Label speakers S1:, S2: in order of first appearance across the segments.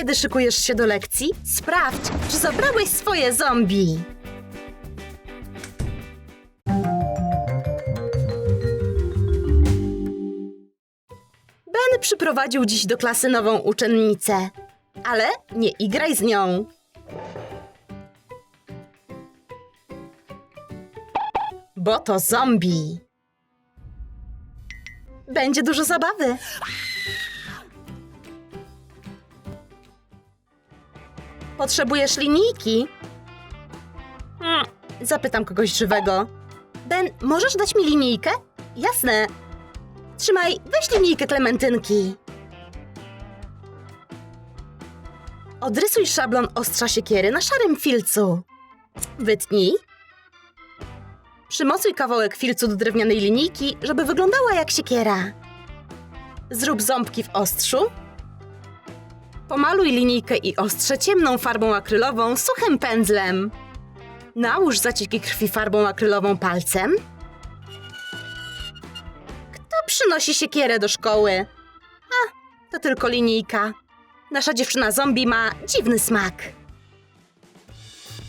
S1: Kiedy szykujesz się do lekcji, sprawdź, czy zabrałeś swoje zombie. Ben przyprowadził dziś do klasy nową uczennicę, ale nie igraj z nią. Bo to zombie. Będzie dużo zabawy. Potrzebujesz linijki? Hmm, zapytam kogoś żywego. Ben, możesz dać mi linijkę? Jasne. Trzymaj, weź linijkę klementynki. Odrysuj szablon ostrza siekiery na szarym filcu. Wytnij. Przymocuj kawałek filcu do drewnianej linijki, żeby wyglądała jak siekiera. Zrób ząbki w ostrzu. Pomaluj linijkę i ostrze ciemną farbą akrylową suchym pędzlem. Nałóż zacieki krwi farbą akrylową palcem. Kto przynosi siekierę do szkoły? A, to tylko linijka. Nasza dziewczyna zombie ma dziwny smak.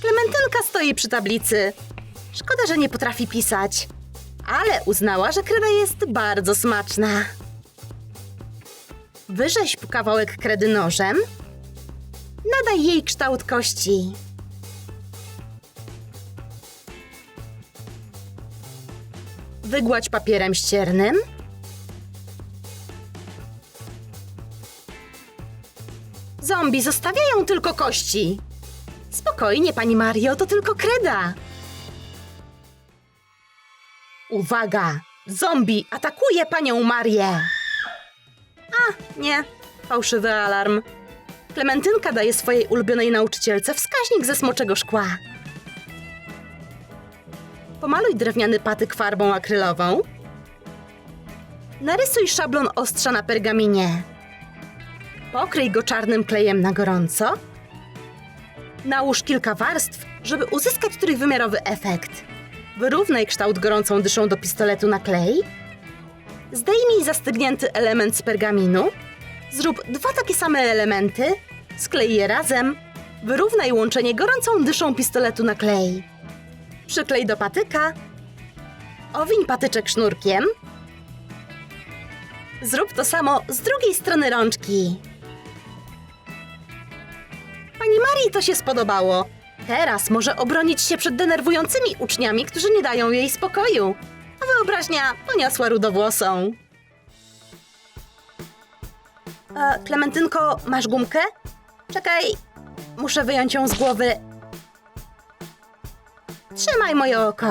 S1: Klementynka stoi przy tablicy. Szkoda, że nie potrafi pisać. Ale uznała, że kreda jest bardzo smaczna. Wyrzeźb kawałek kredy nożem. Nadaj jej kształt kości. Wygładź papierem ściernym. Zombie zostawiają tylko kości. Spokojnie, pani Mario, to tylko kreda. Uwaga! Zombie atakuje panią Marię! A, nie. Fałszywy alarm. Klementynka daje swojej ulubionej nauczycielce wskaźnik ze smoczego szkła. Pomaluj drewniany patyk farbą akrylową. Narysuj szablon ostrza na pergaminie. Pokryj go czarnym klejem na gorąco. Nałóż kilka warstw, żeby uzyskać trójwymiarowy efekt. Wyrównaj kształt gorącą dyszą do pistoletu na klej. Zdejmij zastygnięty element z pergaminu. Zrób dwa takie same elementy. Sklej je razem. Wyrównaj łączenie gorącą dyszą pistoletu na klej. Przyklej do patyka. Owiń patyczek sznurkiem. Zrób to samo z drugiej strony rączki. Pani Marii to się spodobało. Teraz może obronić się przed denerwującymi uczniami, którzy nie dają jej spokoju. A wyobraźnia poniosła rudowłosą. E, Klementynko, masz gumkę? Czekaj, muszę wyjąć ją z głowy. Trzymaj moje oko.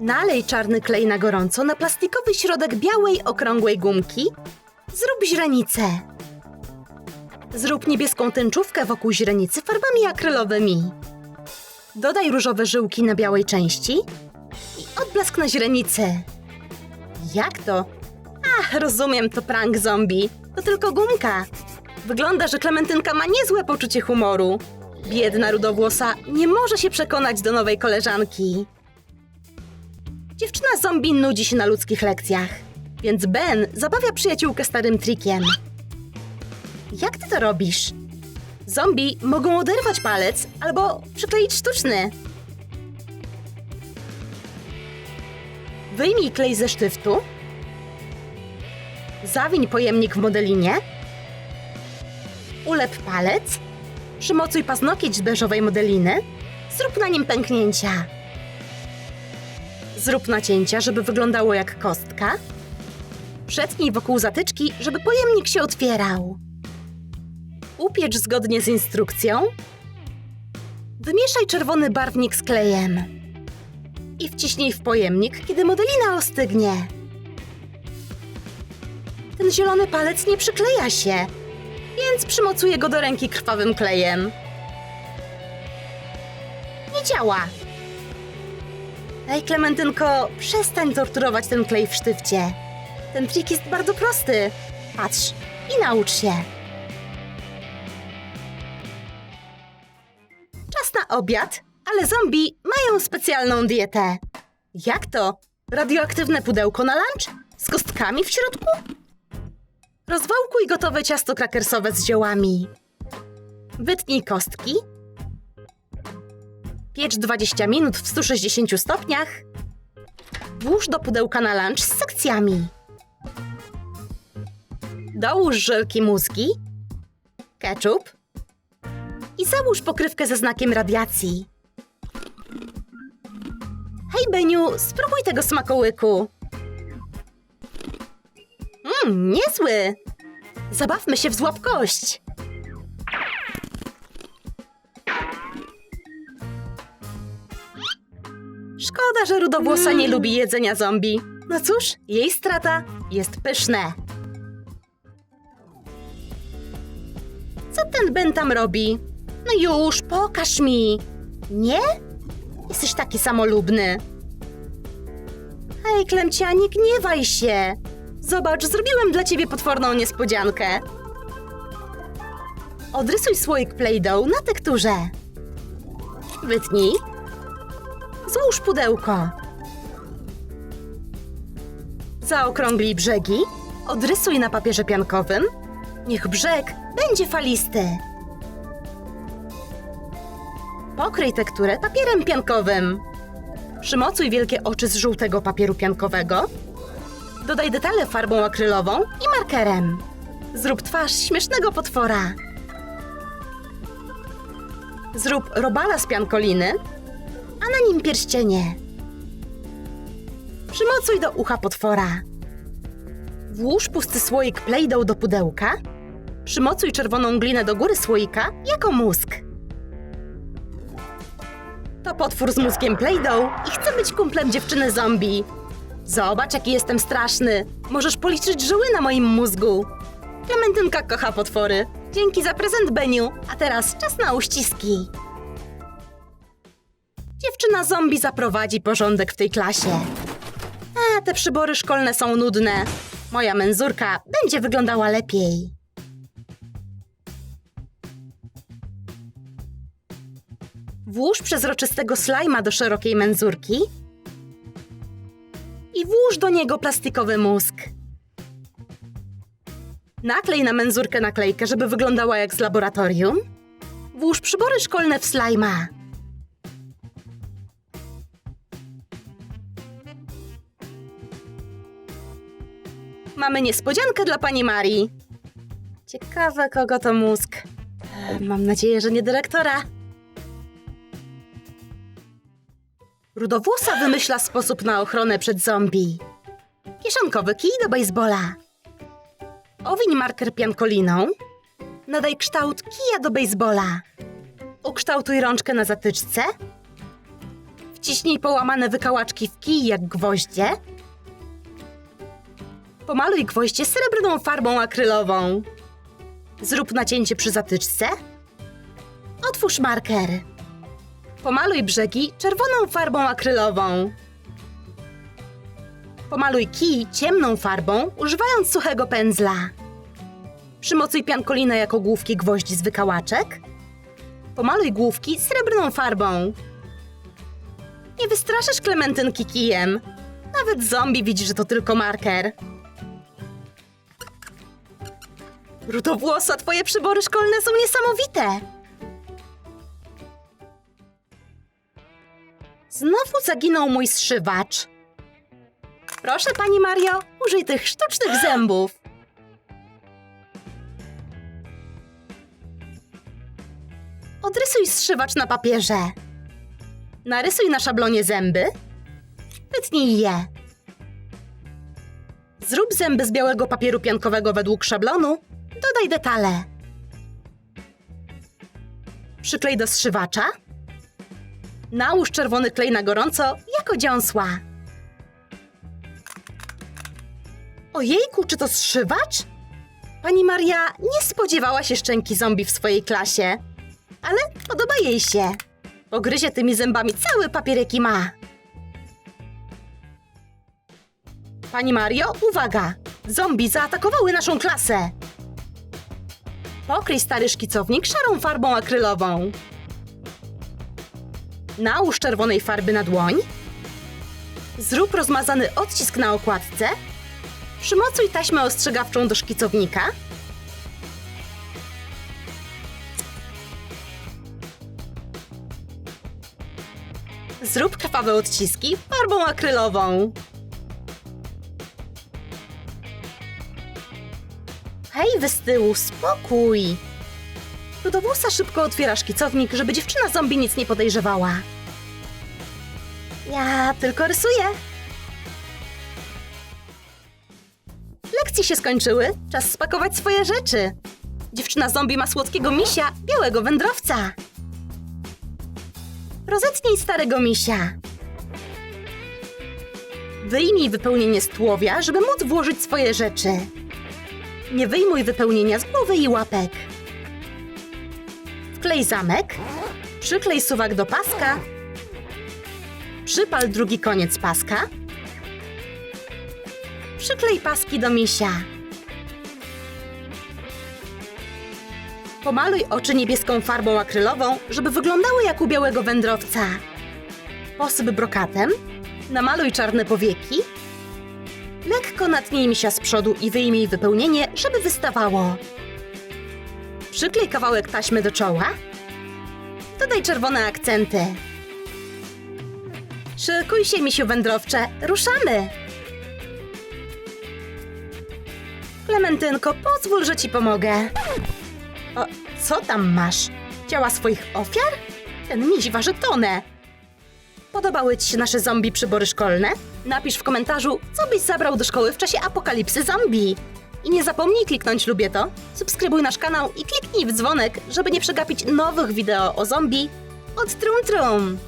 S1: Nalej czarny klej na gorąco na plastikowy środek białej, okrągłej gumki. Zrób źrenicę. Zrób niebieską tęczówkę wokół źrenicy farbami akrylowymi. Dodaj różowe żyłki na białej części i odblask na źrenicy. Jak to? Ach, rozumiem, to prank zombie. To tylko gumka. Wygląda, że Klementynka ma niezłe poczucie humoru. Biedna rudowłosa nie może się przekonać do nowej koleżanki. Dziewczyna zombie nudzi się na ludzkich lekcjach, więc Ben zabawia przyjaciółkę starym trikiem. Jak ty to robisz? Zombie mogą oderwać palec albo przykleić sztuczny. Wyjmij klej ze sztyftu. Zawiń pojemnik w modelinie. Ulep palec. Przymocuj paznokieć z beżowej modeliny. Zrób na nim pęknięcia. Zrób nacięcia, żeby wyglądało jak kostka. Przetnij wokół zatyczki, żeby pojemnik się otwierał. Upiecz zgodnie z instrukcją. Wymieszaj czerwony barwnik z klejem. I wciśnij w pojemnik, kiedy modelina ostygnie. Ten zielony palec nie przykleja się, więc przymocuję go do ręki krwawym klejem. Nie działa. Ej, Klementynko, przestań torturować ten klej w sztywcie. Ten trik jest bardzo prosty. Patrz i naucz się. Obiad, ale zombie mają specjalną dietę. Jak to? Radioaktywne pudełko na lunch? Z kostkami w środku? Rozwałkuj gotowe ciasto krakersowe z ziołami. Wytnij kostki. Piecz 20 minut w 160 stopniach. Włóż do pudełka na lunch z sekcjami. Dołóż żelki mózgi, ketchup i załóż pokrywkę ze znakiem radiacji. Hej, Beniu, spróbuj tego smakołyku. Mmm, niezły. Zabawmy się w złapkość. Szkoda, że rudowłosa nie lubi jedzenia zombie. No cóż, jej strata jest pyszne. Co ten Ben tam robi? No już, pokaż mi. Nie? Jesteś taki samolubny. Hej, Klemcia, nie gniewaj się. Zobacz, zrobiłem dla ciebie potworną niespodziankę. Odrysuj słoik Play-Doh na tekturze. Wytnij. Złóż pudełko. Zaokrąglij brzegi. Odrysuj na papierze piankowym. Niech brzeg będzie falisty. Pokryj tekturę papierem piankowym. Przymocuj wielkie oczy z żółtego papieru piankowego. Dodaj detale farbą akrylową i markerem. Zrób twarz śmiesznego potwora. Zrób robala z piankoliny, a na nim pierścienie. Przymocuj do ucha potwora. Włóż pusty słoik Play-Doh do pudełka. Przymocuj czerwoną glinę do góry słoika jako mózg. To potwór z mózgiem Play-Doh i chce być kumplem dziewczyny zombie. Zobacz, jaki jestem straszny. Możesz policzyć żyły na moim mózgu. Klementynka kocha potwory. Dzięki za prezent, Beniu. A teraz czas na uściski. Dziewczyna zombie zaprowadzi porządek w tej klasie. A, te przybory szkolne są nudne. Moja menzurka będzie wyglądała lepiej. Włóż przezroczystego slajma do szerokiej menzurki i włóż do niego plastikowy mózg. Naklej na menzurkę naklejkę, żeby wyglądała jak z laboratorium. Włóż przybory szkolne w slajma. Mamy niespodziankę dla pani Marii. Ciekawe, kogo to mózg. Mam nadzieję, że nie dyrektora. Rudowłosa wymyśla sposób na ochronę przed zombie. Kieszonkowy kij do baseballa. Owiń marker piankoliną. Nadaj kształt kija do baseballa. Ukształtuj rączkę na zatyczce. Wciśnij połamane wykałaczki w kij jak gwoździe. Pomaluj gwoździe srebrną farbą akrylową. Zrób nacięcie przy zatyczce. Otwórz marker. Pomaluj brzegi czerwoną farbą akrylową. Pomaluj kij ciemną farbą, używając suchego pędzla. Przymocuj piankolinę jako główki gwoździ z wykałaczek. Pomaluj główki srebrną farbą. Nie wystraszysz klementynki kijem. Nawet zombie widzi, że to tylko marker. Rudowłosa, twoje przybory szkolne są niesamowite! Znowu zaginął mój zszywacz. Proszę, pani Mario, użyj tych sztucznych zębów. Odrysuj zszywacz na papierze. Narysuj na szablonie zęby. Wytnij je. Zrób zęby z białego papieru piankowego według szablonu. Dodaj detale. Przyklej do zszywacza. Nałóż czerwony klej na gorąco jako dziąsła. Ojejku, czy to zszywacz? Pani Maria nie spodziewała się szczęki zombie w swojej klasie, ale podoba jej się. Pogryzie tymi zębami cały papier, jaki ma. Pani Mario, uwaga! Zombie zaatakowały naszą klasę! Pokryj stary szkicownik szarą farbą akrylową. Nałóż czerwonej farby na dłoń. Zrób rozmazany odcisk na okładce. Przymocuj taśmę ostrzegawczą do szkicownika. Zrób krwawe odciski farbą akrylową. Hej, wy z tyłu, spokój! Rudowłosa szybko otwiera szkicownik, żeby dziewczyna zombie nic nie podejrzewała. Ja tylko rysuję. Lekcje się skończyły, czas spakować swoje rzeczy. Dziewczyna zombie ma słodkiego misia, białego wędrowca. Rozetnij starego misia. Wyjmij wypełnienie z tułowia, żeby móc włożyć swoje rzeczy. Nie wyjmuj wypełnienia z głowy i łapek. Wklej zamek. Przyklej suwak do paska. Przypal drugi koniec paska. Przyklej paski do misia. Pomaluj oczy niebieską farbą akrylową, żeby wyglądały jak u białego wędrowca. Posyp brokatem. Namaluj czarne powieki. Lekko natnij misia z przodu i wyjmij wypełnienie, żeby wystawało. Przyklej kawałek taśmy do czoła. Dodaj czerwone akcenty. Szykuj się, misiu wędrowcze, ruszamy! Klementynko, pozwól, że ci pomogę. O, co tam masz? Ciała swoich ofiar? Ten miś waży tonę. Podobały ci się nasze zombie przybory szkolne? Napisz w komentarzu, co byś zabrał do szkoły w czasie apokalipsy zombie. I nie zapomnij kliknąć lubię to, subskrybuj nasz kanał i kliknij w dzwonek, żeby nie przegapić nowych wideo o zombie od Trum Trum.